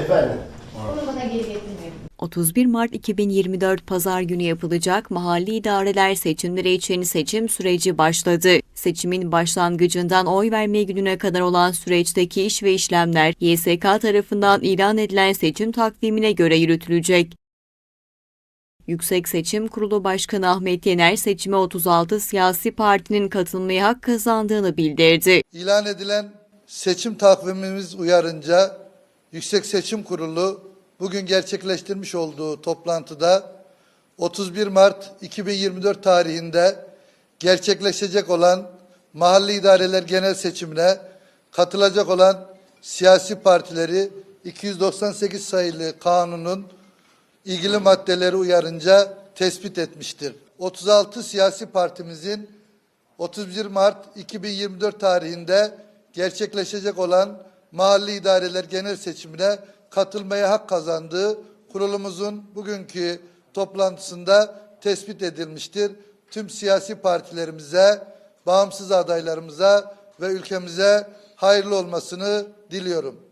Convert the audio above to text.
Efendim. Bunu bana geri getirmeyin. 31 Mart 2024 Pazar günü yapılacak mahalli idareler seçimleri için seçim süreci başladı. Seçimin başlangıcından oy verme gününe kadar olan süreçteki iş ve işlemler YSK tarafından ilan edilen seçim takvimine göre yürütülecek. Yüksek Seçim Kurulu Başkanı Ahmet Yener seçime 36 siyasi partinin katılmaya hak kazandığını bildirdi. İlan edilen seçim takvimimiz uyarınca Yüksek Seçim Kurulu bugün gerçekleştirmiş olduğu toplantıda 31 Mart 2024 tarihinde gerçekleşecek olan mahalli idareler genel seçimine katılacak olan siyasi partileri 298 sayılı kanunun ilgili maddeleri uyarınca tespit etmiştir. 36 siyasi partimizin 31 Mart 2024 tarihinde gerçekleşecek olan mahalli idareler genel seçimine katılmaya hak kazandığı kurulumuzun bugünkü toplantısında tespit edilmiştir. Tüm siyasi partilerimize, bağımsız adaylarımıza ve ülkemize hayırlı olmasını diliyorum.